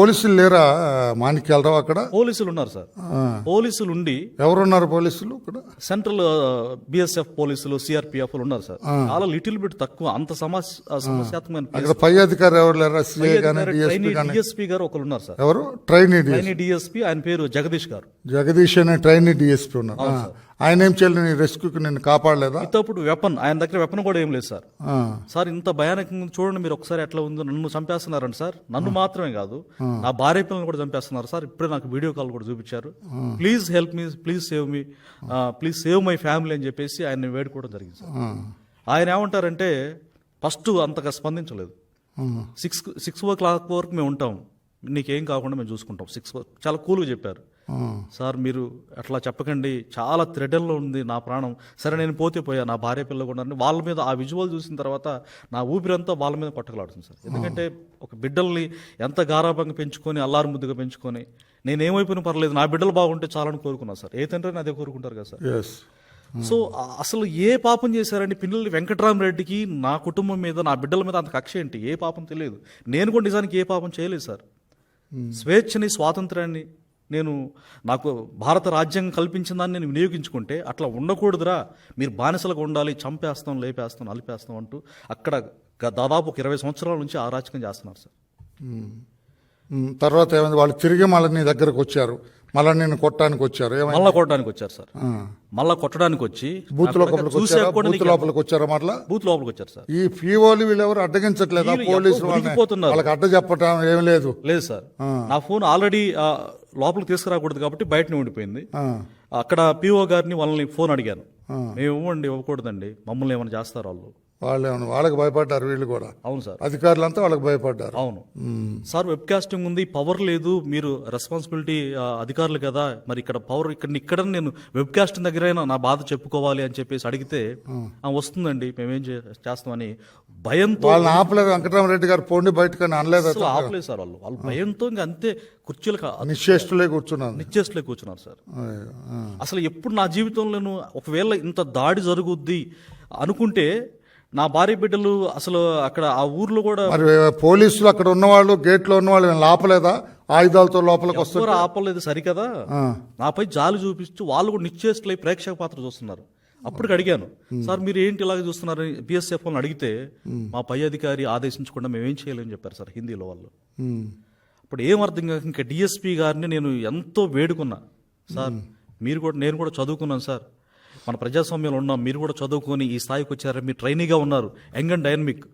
పోలీసులు లేరా మాణిక్యాలరావు అక్కడ? పోలీసులు ఉన్నారు సార్. పోలీసులు ఉండి ఎవరున్నారు పోలీసులు అక్కడ సెంట్రల్ బిఎస్ఎఫ్ పోలీసులు సిఆర్పిఎఫ్ ఉన్నారు సార్. చాలా లిటిల్ బిట్ తక్కువ అంత సమస్య సమస్యాత్మకమైన పై అధికారి ఎవరు లేరా? డిఎస్పీ గారు ఒకరు ఉన్నారు సార్. ఎవరు? ట్రైనీ డిఎస్పీ ఆయన పేరు జగదీష్ గారు. జగదీష్ అనే ట్రైనీ డిఎస్పీ ఉన్నారు. ఆయన ఏం చేయలేదు నీ రెస్క్యూకి నిన్ను కాపాడలేదా? ఇతప్పుడు వెపన్ ఆయన దగ్గర వెపన్ కూడా ఏం లేదు సార్. సార్ ఇంత భయానకంగా. చూడండి మీరు ఒకసారి ఎట్లా ఉందో. నన్ను చంపేస్తున్నారండి సార్. నన్ను మాత్రమే కాదు నా భార్య పిల్లల్ని కూడా చంపేస్తున్నారు సార్. ఇప్పుడే నాకు వీడియో కాల్ కూడా చూపించారు. Please help me please save me please save my family అని చెప్పేసి ఆయన వేడుకోవడం జరిగింది సార్. ఆయన ఏమంటారంటే ఫస్ట్ అంతగా స్పందించలేదు. సిక్స్ సిక్స్ ఓ క్లాక్ వరకు మేము ఉంటాం. నీకేం కాకుండా మేము చూసుకుంటాం. సిక్స్ చాలా కూల్గా చెప్పారు. సార్ మీరు అట్లా చెప్పకండి. చాలా థ్రెడల్లో ఉంది నా ప్రాణం. సరే నేను పోతే పోయా. నా భార్య పిల్ల కూడా. వాళ్ళ మీద ఆ విజువల్ చూసిన తర్వాత నా ఊపిరంతా వాళ్ళ మీద కొట్టకలాడుతుంది సార్. ఎందుకంటే ఒక బిడ్డల్ని ఎంత గారాభంగా పెంచుకొని అల్లారు ముద్దుగా పెంచుకొని నేను ఏమైపోయినా పర్లేదు. నా బిడ్డలు బాగుంటే చాలని కోరుకున్నాను సార్. ఏ తండ్రిని అదే కోరుకుంటారు కదా సార్. సో అసలు ఏ పాపం చేశారండి? పిల్లల్ని వెంకటరామరెడ్డికి నా కుటుంబం మీద నా బిడ్డల మీద అంత కక్ష ఏంటి? ఏ పాపం తెలియదు. నేను కూడా నిజానికి ఏ పాపం చేయలేదు సార్. స్వేచ్ఛని స్వాతంత్రాన్ని నేను నాకు భారత రాజ్యాంగం కల్పించిన దాన్ని నేను వినియోగించుకుంటే అట్లా ఉండకూడదురా. మీరు బానిసలుగా ఉండాలి చంపేస్తాం లేపేస్తాం అలిపేస్తాం అంటూ అక్కడ దాదాపు ఒక ఇరవై సంవత్సరాల నుంచి ఆ రాజకీయం చేస్తున్నారు సార్. ఉమ్, తర్వాత ఏమైంది? వాళ్ళు తిరిగి మళ్ళీ నీ దగ్గరకు వచ్చారు. మళ్ళీ నిన్ను కొట్టడానికి వచ్చారు. మళ్ళా కొట్టడానికి వచ్చారు సార్. మళ్ళా కొట్టడానికి వచ్చి బూత్ లోపలికి వచ్చారా? బూత్ లోపలికి వచ్చారా మళ్ళా? బూత్ లోపలికి వచ్చారు సార్. ఈ పీఓలు వీళ్ళెవరు అడ్డగించట్లేదా వీళ్ళు పోలీసు ఎక్కడో వాళ్ళని. ఉరికిపోతున్నారు. వాళ్ళకి అడ్డ చెప్పటం ఏం లేదు. లేదు సార్. నా ఫోన్ ఆల్రెడీ లోపలికి తీసుకురాకూడదు కాబట్టి బయటనే ఉండిపోయింది. అక్కడ పిఓ గారిని వాళ్ళని ఫోన్ అడిగాను. మేము ఇవ్వండి ఇవ్వకూడదండి. మమ్మల్ని ఏమైనా చేస్తారు వాళ్ళు? వాళ్ళు ఏమన్నా వాళ్ళకి భయపడ్డారు వీళ్ళు కూడా. అవును సార్. అధికారులంతా వాళ్ళకి భయపడ్డారు. అవును. సార్ వెబ్ కాస్టింగ్ ఉంది పవర్ లేదు మీరు రెస్పాన్సిబిలిటీ అధికారులు కదా మరి ఇక్కడ పవర్ ఇక్కడ ఇక్కడ నేను వెబ్ కాస్టింగ్ దగ్గరైనా నా బాధ చెప్పుకోవాలి అని చెప్పేసి అడిగితే "ఆ, వస్తుందండి మేమేం చేస్తామని భయంతో వాళ్ళని ఆపలేదు వెంకటరామరెడ్డి గారు పోండి బయటకని అనలేదు అసలు ఆపలేదు సార్ వాళ్ళు. వాళ్ళు భయంతో ఇంకా అంతే కుర్చీలకు నిశ్చేష్టులే కూర్చున్నాను నిచ్చేస్లే కూర్చున్నారు సార్. అసలు ఎప్పుడు నా జీవితంలోనూ ఒకవేళ ఇంత దాడి జరుగుద్ది అనుకుంటే నా భార్య బిడ్డలు అసలు అక్కడ ఆ ఊర్లో కూడా మరి పోలీసులు అక్కడ ఉన్నవాళ్ళు గేట్లో ఉన్నవాళ్ళు వీళ్ళని ఆపలేదా ఆయుధాలతో లోపలికి వస్తారు ఎవరు ఆపలేదు సరికదా? నాపై జాలి చూపిస్తూ వాళ్ళు కూడా నిశ్చేష్లై ప్రేక్షక పాత్ర చూస్తున్నారు. అప్పటికి అడిగాను సార్ మీరు ఏంటి ఇలాగ చూస్తున్నారు బిఎస్ఎఫ్ వాళ్ళని అడిగితే మా పై అధికారి ఆదేశించకుండా మేమేం చేయలేమని చెప్పారు సార్ హిందీలో వాళ్ళు. అప్పుడు ఏం అర్థం కాక ఇంకా డిఎస్పీ గారిని నేను ఎంతో వేడుకున్నా సార్ మీరు కూడా నేను కూడా చదువుకున్నాను సార్. మన ప్రజాస్వామ్యంలో ఉన్నాం మీరు కూడా చదువుకొని ఈ స్థాయికి వచ్చారు మీరు ట్రైనీగా ఉన్నారు యంగ్ అండ్ డైనమిక్.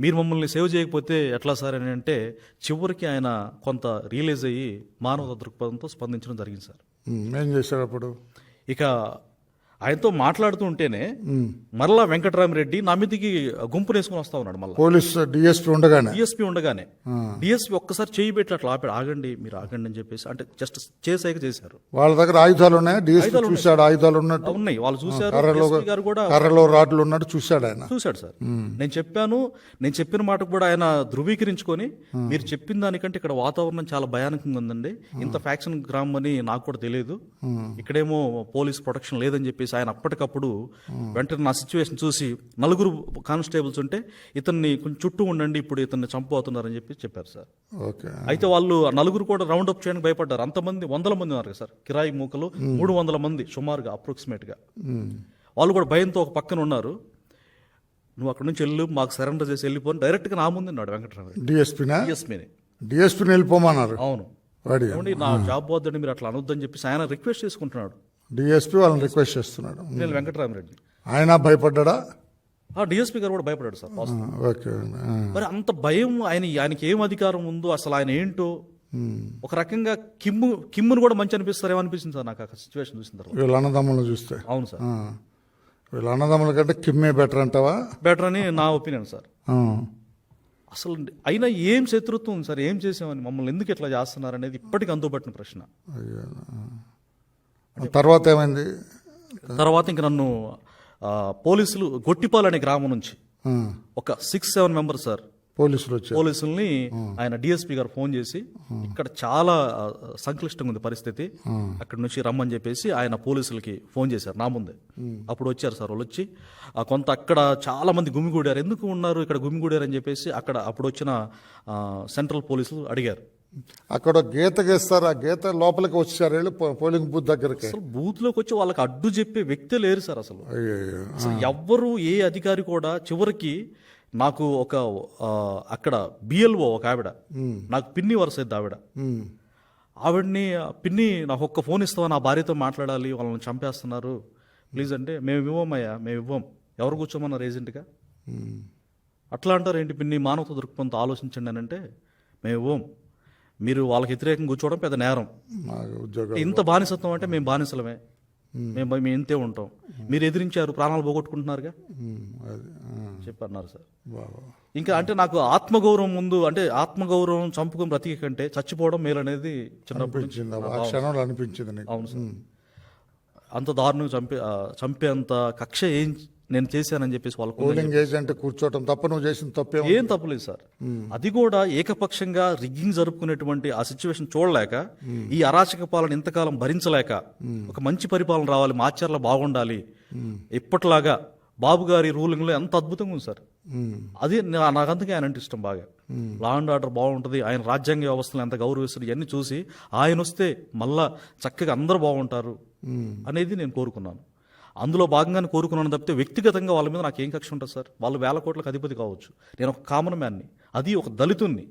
మీరు మమ్మల్ని సేవ్ చేయకపోతే ఎట్లా సార్ అని అంటే చివరికి ఆయన కొంత రియలైజ్ అయ్యి మానవ దృక్పథంతో స్పందించడం జరిగింది సార్. ఏం చేశారు అప్పుడు? ఇక ఆయనతో మాట్లాడుతూ ఉంటేనే మరలా వెంకటరామరెడ్డి నా మీదకి గుంపు వేసుకుని వస్తా ఉన్నాడు మళ్ళీ. పోలీస్ డిఎస్పీ ఉండగానే. డిఎస్పీ ఉండగానే. డిఎస్పీ ఒక్కసారి చేయి పెట్టి అట్లా ఆపాడు ఆగండి మీరు ఆగండి అని చెప్పేసి అంటే జస్ట్ చేసాక చేశారు. వాళ్ళ దగ్గర ఆయుధాలు ఉన్నాయా డిఎస్పీ చూశాడు ఆయుధాలు ఉన్నట్టు. ఉన్నాయి వాళ్ళు చూశారు కూడా కర్రలో రాడ్లు ఉన్నట్టు చూశాడు ఆయన. చూశాడు సార్. నేను చెప్పాను నేను చెప్పిన మాటకు కూడా ఆయన ధృవీకరించుకొని మీరు చెప్పిన దానికంటే ఇక్కడ వాతావరణం చాలా భయానకంగా ఉందండి. ఇంత ఫ్యాక్షన్ గ్రామం అని నాకు కూడా తెలియదు. ఇక్కడేమో పోలీస్ ప్రొటెక్షన్ లేదని చెప్పేసి ఆయన అప్పటికప్పుడు వెంటనే నా సిచ్యువేషన్ చూసి నలుగురు కానిస్టేబుల్స్ ఉంటే ఇతన్ని కొంచెం చుట్టూ ఉండండి ఇప్పుడు ఇతన్ని చంపబోతున్నారని చెప్పి చెప్పారు సార్. ఓకే. అయితే వాళ్ళు నలుగురు కూడా రౌండ్ అప్ చేయడానికి భయపడ్డారు. అంతమంది వందల మంది ఉన్నారు సార్. కిరాయి మూకలు మూడు వందల మంది సుమారుగా అప్రాక్సిమేట్గా. వాళ్ళు కూడా భయంతో ఒక పక్కన ఉన్నారు. నువ్వు అక్కడ నుంచి వెళ్ళు మాకు సరెండర్ చేసి వెళ్ళిపోని డైరెక్ట్గా నా ముందు ఉన్నాడు వెంకటరామరెడ్డి డిఎస్పీనా? డిఎస్పీని డిఎస్పీని వెళ్ళిపోమన్నారు. అవును. నా జాబ్ వద్దని మీరు అట్లా అనొద్దని చెప్పేసి ఆయన రిక్వెస్ట్ చేసుకుంటున్నాడు. డిఎస్పీ వాళ్ళని రిక్వెస్ట్ చేస్తున్నాడు. నేను వెంకటరామరెడ్డి. ఆయన భయపడ్డా? డిఎస్పీ గారు కూడా భయపడాడు సార్. ఓకే. మరి అంత భయం ఆయన ఆయనకి ఏం అధికారం ఉందో అసలు ఆయన ఏంటో? ఒక రకంగా కిమ్ము కిమ్మును కూడా మంచి అనిపిస్తారేమో అనిపించింది సార్ నాకు ఆ సిచ్యువేషన్ చూసిన తర్వాత. వీళ్ళ అన్నదమ్ములను చూస్తే. అవును సార్. వీళ్ళ అన్నదమ్ముల కంటే కిమ్మే బెటర్ అంటావా? బెటర్ అని నా ఒపీనియన్ సార్. అసలు అయినా ఏం శత్రుత్వం సార్? ఏం చేసామని? మమ్మల్ని ఎందుకు ఇట్లా చేస్తున్నారు అనేది ఇప్పటికి అందుబట్టిన ప్రశ్న. తర్వాత ఏమైంది? తర్వాత ఇంక నన్ను పోలీసులు గొట్టిపాల్ అనే గ్రామం నుంచి. ఒక సిక్స్ సెవెన్ మెంబర్ సార్. పోలీసులు పోలీసుల్ని ఆయన డిఎస్పీ గారు ఫోన్ చేసి ఇక్కడ చాలా సంక్లిష్టంగా ఉంది పరిస్థితి. అక్కడ నుంచి రమ్మని చెప్పేసి ఆయన పోలీసులకి ఫోన్ చేశారు నా ముందే. అప్పుడు వచ్చారు సార్ వాళ్ళు వచ్చి కొంత అక్కడ చాలా మంది గుమిగూడారు. ఎందుకు ఉన్నారు? ఇక్కడ గుమిగూడారు? అని చెప్పేసి అక్కడ అప్పుడు వచ్చిన సెంట్రల్ పోలీసులు అడిగారు. అక్కడ గీత గీస్తారు ఆ గీత లోపలికి వచ్చారు వీళ్ళు పోలింగ్ బూత్ దగ్గరికి. అసలు బూత్లోకి వచ్చి వాళ్ళకి అడ్డు చెప్పే వ్యక్తే లేరు సార్ అసలు. ఎవ్వరు ఏ అధికారి కూడా చివరికి నాకు ఒక అక్కడ బిఎల్ఓ ఒక ఆవిడ నాకు పిన్ని వరుస ఆవిడ. ఆవిడ్ని "ఆ, పిన్ని నాకు ఒక్క ఫోన్ ఇస్తావా నా భార్యతో మాట్లాడాలి వాళ్ళని చంపేస్తున్నారు. ప్లీజ్ అంటే మేము ఇవ్వమయ్యా మేము ఇవ్వం. ఎవరు కూర్చోమన్నారు ఏజెంట్గా. అట్లా అంటారు ఏంటి పిన్ని మానవత దృక్పథంతో ఆలోచించండి అని అంటే మేము ఇవ్వం. మీరు వాళ్ళకి వ్యతిరేకంగా కూర్చోవడం పెద్ద నేరం. ఇంత బానిసత్వం అంటే మేము బానిసలమే. మేము మేము ఇంతే ఉంటాం. మీరు ఎదిరించారు ప్రాణాలు పోగొట్టుకుంటున్నారుగా. చెప్పన్నారు సార్. ఇంకా అంటే నాకు ఆత్మగౌరవం ముందు అంటే ఆత్మగౌరవం చంపుకుని బ్రతికే కంటే చచ్చిపోవడం మేలు అనేది చిన్నప్పటి నుంచి అనిపించింది. అవును సార్. అంత దారుణంగా చంపే చంపేంత కక్ష ఏం నేను చేశానని చెప్పేసి వాళ్ళకు పోలింగ్ ఏజెంట్ కూర్చోవటం తప్ప నువ్వు చేసిన తప్పే ఏం తప్పులేదు సార్. అది కూడా ఏకపక్షంగా రిగ్గింగ్ జరుపుకునేటువంటి ఆ సిచ్యువేషన్ చూడలేక ఈ అరాచక పాలన ఇంతకాలం భరించలేక ఒక మంచి పరిపాలన రావాలి మాచర్ల బాగుండాలి. ఇప్పట్లాగా బాబు గారి రూలింగ్లో ఎంత అద్భుతంగా ఉంది సార్. అది నా- నాకు అందుకే ఆయన అంటే ఇష్టం బాగా. లా అండ్ ఆర్డర్ బాగుంటుంది ఆయన రాజ్యాంగ వ్యవస్థను ఎంత గౌరవిస్తారు ఇవన్నీ చూసి ఆయన వస్తే మళ్ళా చక్కగా అందరూ బాగుంటారు అనేది నేను కోరుకున్నాను. అందులో భాగంగానే కోరుకున్నాను తప్పితే వ్యక్తిగతంగా వాళ్ళ మీద నాకు ఏం కక్ష ఉంటుంది సార్? వాళ్ళు వేల కోట్లకు అధిపతి కావచ్చు. నేను ఒక కామన్ మ్యాన్ని అది ఒక దళితుణ్ణి.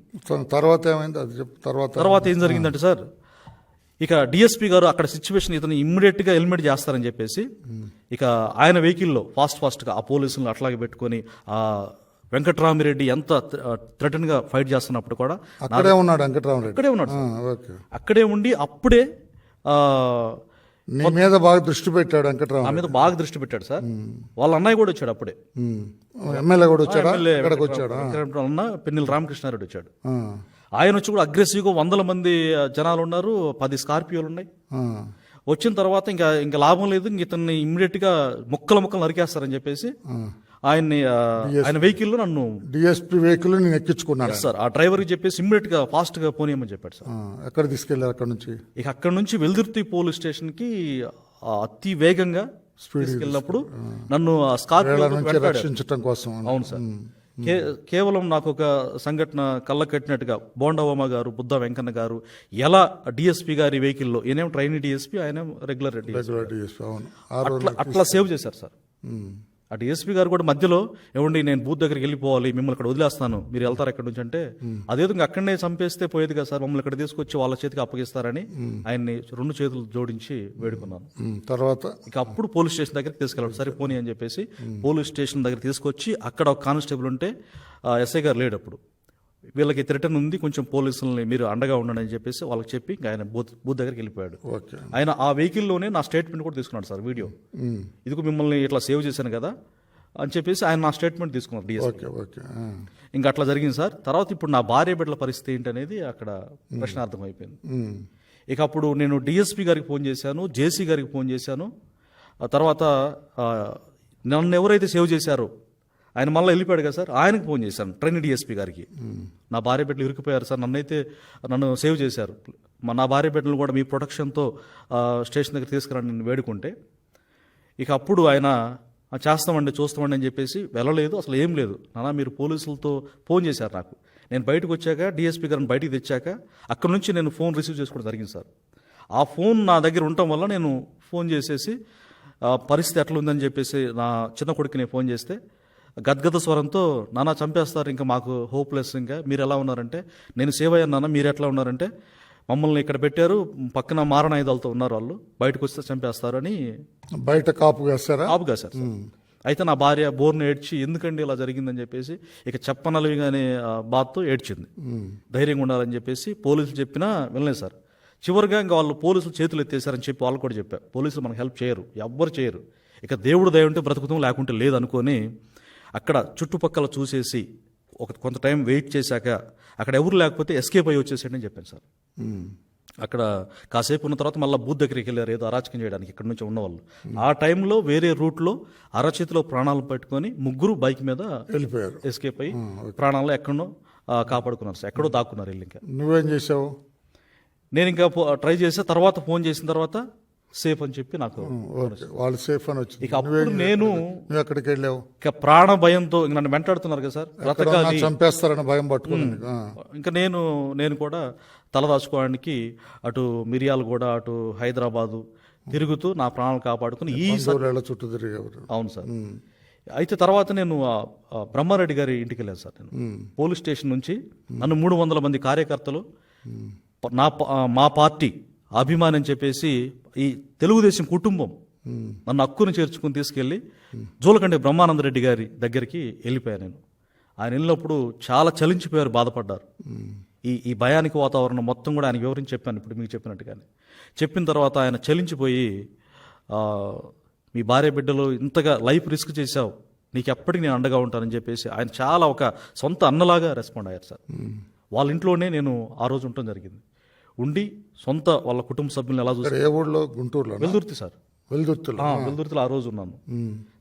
తర్వాత ఏమైంది? అది చెప్పు తర్వాత తర్వాత ఏం జరిగిందంటే సార్ ఇక డిఎస్పీ గారు అక్కడ సిచ్యువేషన్ ఇతను ఇమ్మీడియట్గా ఎలిమినేట్ చేస్తారని చెప్పేసి ఇక ఆయన వెహికల్లో ఫాస్ట్ ఫాస్ట్గా ఆ పోలీసులను అట్లాగే పెట్టుకొని ఆ వెంకట్రామిరెడ్డి ఎంత థ్రెటన్గా ఫైట్ చేస్తున్నప్పుడు కూడా అక్కడే ఉన్నాడు వెంకటరామరెడ్డి. అక్కడే ఉన్నాడు అక్కడే ఉండి అప్పుడే నీ మీద బాగా దృష్టి పెట్టాడు వెంకటరామ నా మీద బాగా దృష్టి పెట్టాడు సార్. వాళ్ళ అన్నయ్య కూడా వచ్చాడు అప్పుడే. ఎమ్మెల్యే కూడా వచ్చాడా? ఇక్కడికి వచ్చాడా? అన్న పిన్నెల రామకృష్ణారెడ్డి వచ్చాడు. ఆయన వచ్చి కూడా అగ్రెసివ్గా వందల మంది జనాలు ఉన్నారు. పది స్కార్పియోలు ఉన్నాయి. వచ్చిన తర్వాత ఇంకా ఇంకా లాభం లేదు. ఇంక ఇతన్ని ఇమ్మీడియట్గా ముక్కలు ముక్కలు నరికేస్తారని చెప్పేసి ఆయన్ని ఆయన వెహికల్లో నన్ను డిఎస్పీ వెహికల్ నేను ఎక్కించుకున్నాడు సార్ ఆ డ్రైవర్కి చెప్పేసి ఇమ్మీడియట్గా ఫాస్ట్గా పోనీయమని చెప్పాడు సార్ ఎక్కడ తీసుకెళ్ళారు అక్కడ నుంచి? ఇక అక్కడ నుంచి వెల్దుర్తి పోలీస్ స్టేషన్కి అతి వేగంగా తీసుకెళ్ళినప్పుడు నన్ను స్కార్పియో రక్షించటం కోసం. అవును సార్ కే కేవలం నాకు ఒక సంఘటన కళ్ళ కట్టినట్టుగా బోండవమ్మ గారు బుద్ధ వెంకన్న గారు ఎలా డిఎస్పీ గారి వెహికల్లో ఈయనేం ట్రైన్ డిఎస్పీ ఆయన రెగ్యులర్ డిఎస్పీ. అట్లా సేవ్ చేశారు సార్ ఆ డిఎస్పీ గారు కూడా మధ్యలో ఏమండి నేను బూత్ దగ్గరికి వెళ్ళిపోవాలి మిమ్మల్ని ఇక్కడ వదిలేస్తాను మీరు వెళ్తారు ఎక్కడి నుంచి? అంటే అదేదో ఇంకా అక్కడనే చంపేస్తే పోయేది కదా సార్ మమ్మల్ని ఇక్కడ తీసుకొచ్చి వాళ్ళ చేతికి అప్పగిస్తారని ఆయన్ని రెండు చేతులు జోడించి వేడుకున్నాను. తర్వాత? ఇక అప్పుడు పోలీస్ స్టేషన్ దగ్గరికి తీసుకెళ్ళాడు. సరే పోనీ అని చెప్పేసి పోలీస్ స్టేషన్ దగ్గర తీసుకొచ్చి అక్కడ ఒక కానిస్టేబుల్ ఉంటే ఎస్ఐ గారు లేడు అప్పుడు. వీళ్ళకి థ్రెటన్ ఉంది కొంచెం పోలీసులని మీరు అండగా ఉండండి అని చెప్పేసి వాళ్ళకి చెప్పి ఇంకా ఆయన బూత్ బూత్ దగ్గరికి వెళ్ళిపోయాడు. ఓకే. ఆయన ఆ వెహికల్లోనే నా స్టేట్మెంట్ కూడా తీసుకున్నాడు సార్ వీడియో. ఇదిగో మిమ్మల్ని ఇట్లా సేవ్ చేశాను కదా అని చెప్పేసి ఆయన నా స్టేట్మెంట్ తీసుకున్నారు డిఎస్పీ ఇంకా అట్లా జరిగింది సార్. తర్వాత ఇప్పుడు నా భార్య బిడ్డల పరిస్థితి ఏంటనేది అక్కడ ప్రశ్నార్థం అయిపోయింది ఇక అప్పుడు నేను డిఎస్పీ గారికి ఫోన్ చేశాను జేసీ గారికి ఫోన్ చేశాను. తర్వాత నన్ను ఎవరైతే సేవ్ చేశారో ఆయన మళ్ళీ వెళ్ళిపోయాడు కదా సార్. ఆయనకు ఫోన్ చేశాను ట్రైన్ డిఎస్పీ గారికి. నా భార్య బిడ్డలు ఇరికిపోయారు సార్. నన్నైతే నన్ను సేవ్ చేశారు. మా- నా భార్య బిడ్డలు కూడా మీ ప్రొటెక్షన్తో స్టేషన్ దగ్గర తీసుకురండి నేను వేడుకుంటే ఇక అప్పుడు ఆయన చేస్తామండి చూస్తామండి అని చెప్పేసి వెళ్ళలేదు. అసలు ఏం లేదు. నాన్న మీరు పోలీసులతో ఫోన్ చేశారు నాకు. నేను బయటకు వచ్చాక డిఎస్పీ గారిని బయటికి తెచ్చాక అక్కడ నుంచి నేను ఫోన్ రిసీవ్ చేసుకోవడం జరిగింది సార్. ఆ ఫోన్ నా దగ్గర ఉండటం వల్ల నేను ఫోన్ చేసేసి పరిస్థితి ఎట్లా ఉందని చెప్పేసి నా చిన్న కొడుకు నేను ఫోన్ చేస్తే గద్గద స్వరంతో నాన్న చంపేస్తారు. ఇంకా మాకు హోప్లెస్. ఇంకా మీరు ఎలా ఉన్నారంటే నేను సేవ్ అయ్యాను నాన్న మీరు ఎట్లా ఉన్నారంటే మమ్మల్ని ఇక్కడ పెట్టారు. పక్కన మారణాయుధాలతో ఉన్నారు వాళ్ళు. బయటకు వస్తే చంపేస్తారు అని బయట కాపు ఆపుగా సార్. అయితే నా భార్య బోర్ను ఏడ్చి ఎందుకండి ఇలా జరిగిందని చెప్పేసి ఇక చెప్పనలవిగానే ఆ, బాధతో ఏడ్చింది. ధైర్యంగా ఉండాలని చెప్పేసి పోలీసులు చెప్పినా వినలేదు సార్. చివరిగా ఇంకా వాళ్ళు పోలీసులు చేతులు ఎత్తేసారని చెప్పి వాళ్ళు కూడా చెప్పారు పోలీసులు మనకు హెల్ప్ చేయరు. ఎవ్వరు చేయరు. ఇక దేవుడు దయ ఉంటే బ్రతుకుతాం లేకుంటే లేదు అనుకొని అక్కడ చుట్టుపక్కల చూసేసి ఒక కొంత టైం వెయిట్ చేశాక అక్కడ ఎవరు లేకపోతే ఎస్కేప్ అయ్యి వచ్చేసాడని చెప్పాను సార్. అక్కడ కాసేపు ఉన్న తర్వాత మళ్ళీ బూత్ దగ్గరికి వెళ్ళారు ఏదో అరాచకం చేయడానికి ఇక్కడ నుంచి ఉన్నవాళ్ళు ఆ టైంలో వేరే రూట్లో అరచేతిలో ప్రాణాలు పెట్టుకొని ముగ్గురు బైక్ మీద వెళ్ళిపోయారు. ఎస్కేప్ అయ్యి ప్రాణాలు ఎక్కడో కాపాడుకున్నారు సార్. ఎక్కడో దాక్కున్నారు వీళ్ళు ఇంకా. నువ్వేం చేసావు నేను ఇంకా ట్రై చేసా తర్వాత ఫోన్ చేసిన తర్వాత సేఫ్ అని చెప్పి నాకు వాళ్ళు సేఫ్ అని వచ్చింది. ఇక అప్పుడు నేను ఎక్కడికి వెళ్ళావు? ఇక ప్రాణ భయంతో ఇంక నన్ను వెంటాడుతున్నారు కదా సార్. బ్రతకాలి. చంపేస్తారని భయం పట్టుకుని. ఇంకా నేను నేను కూడా తలదాచుకోవడానికి అటు మిరియాలగూడ అటు హైదరాబాదు తిరుగుతూ నా ప్రాణాలు కాపాడుకుని ఈ చుట్టూ తిరిగేవారు. అవును సార్. అయితే తర్వాత నేను బ్రహ్మారెడ్డి గారి ఇంటికి వెళ్ళాను సార్ నేను. పోలీస్ స్టేషన్ నుంచి నన్ను మూడు వందల మంది కార్యకర్తలు నా మా పార్టీ అభిమాని అని చెప్పేసి ఈ తెలుగుదేశం కుటుంబం నన్ను హక్కును చేర్చుకుని తీసుకెళ్ళి జూలకండి బ్రహ్మానందరెడ్డి గారి దగ్గరికి వెళ్ళిపోయాను నేను. ఆయన వెళ్ళినప్పుడు చాలా చలించిపోయారు బాధపడ్డారు. ఈ ఈ భయానికి వాతావరణం మొత్తం కూడా ఆయన వివరించి చెప్పాను ఇప్పుడు మీకు చెప్పినట్టుగానే. చెప్పిన తర్వాత ఆయన చలించిపోయి మీ భార్య బిడ్డలు ఇంతగా లైఫ్ రిస్క్ చేశావు నీకు ఎప్పటికీ నేను అండగా ఉంటానని చెప్పేసి ఆయన చాలా ఒక సొంత అన్నలాగా రెస్పాండ్ అయ్యారు సార్. వాళ్ళ ఇంట్లోనే నేను ఆ రోజు ఉండటం జరిగింది. ఉండి సొంత వాళ్ళ కుటుంబ సభ్యులను ఎలా చూసి ఇక్కడ ఏ ఊళ్ళో గుంటూరులో వెల్దుర్తి సార్. వెల్దుర్తిలో. ఆ, వెల్దుర్తిలో ఆ రోజు ఉన్నాను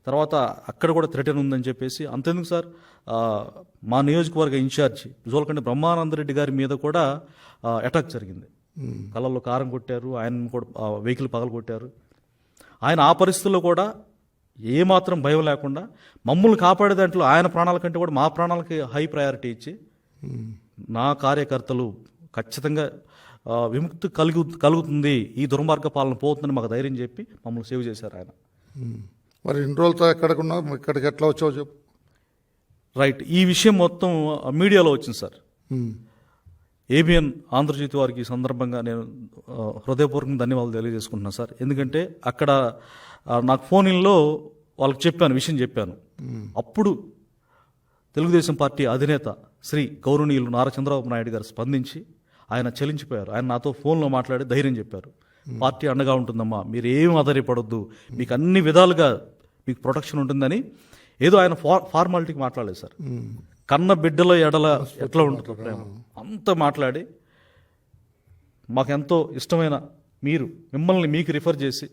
తర్వాత అక్కడ కూడా థ్రెటన్ ఉందని చెప్పేసి అంతెందుకు సార్? మా నియోజకవర్గ ఇన్ఛార్జి జోలకండి బ్రహ్మానందరెడ్డి గారి మీద కూడా అటాక్ జరిగింది. కళ్ళల్లో కారం కొట్టారు ఆయన కూడా వెహికల్ పగలు కొట్టారు. ఆయన ఆ పరిస్థితుల్లో కూడా ఏమాత్రం భయం లేకుండా మమ్మల్ని కాపాడే దాంట్లో ఆయన ప్రాణాల కంటే కూడా మా ప్రాణాలకి హై ప్రయారిటీ ఇచ్చి నా కార్యకర్తలు ఖచ్చితంగా విముక్తి కలుగు కలుగుతుంది ఈ దుర్మార్గ పాలన పోతుందని మాకు ధైర్యం చెప్పి మమ్మల్ని సేవ్ చేశారు ఆయన. మరి ఇన్ని రోజులతో ఎక్కడికున్నావు ఇక్కడికి ఎట్లా వచ్చావు చెప్పు. రైట్ ఈ విషయం మొత్తం మీడియాలో వచ్చింది సార్. ఏబిఎన్ ఆంధ్రజ్యోతి వారికి ఈ సందర్భంగా నేను హృదయపూర్వకంగా ధన్యవాదాలు తెలియజేసుకుంటున్నాను సార్. ఎందుకంటే అక్కడ నాకు ఫోన్లో వాళ్ళకి చెప్పాను విషయం చెప్పాను. అప్పుడు తెలుగుదేశం పార్టీ అధినేత శ్రీ గౌరవనీయులు నారా చంద్రబాబు నాయుడు గారు స్పందించి ఆయన చలించిపోయారు. ఆయన నాతో ఫోన్లో మాట్లాడి ధైర్యం చెప్పారు. పార్టీ అండగా ఉంటుందమ్మా మీరు ఏం ఆధారపడొద్దు మీకు అన్ని విధాలుగా మీకు ప్రొటెక్షన్ ఉంటుందని ఏదో ఆయన ఫార్ ఫార్మాలిటీకి మాట్లాడలేదు సార్. కన్న బిడ్డల ఎడల ఎట్లా ఉంటుంది ప్రేమ. అంత మాట్లాడి మాకెంతో ఇష్టమైన మీరు మిమ్మల్ని మీకు రిఫర్ చేసి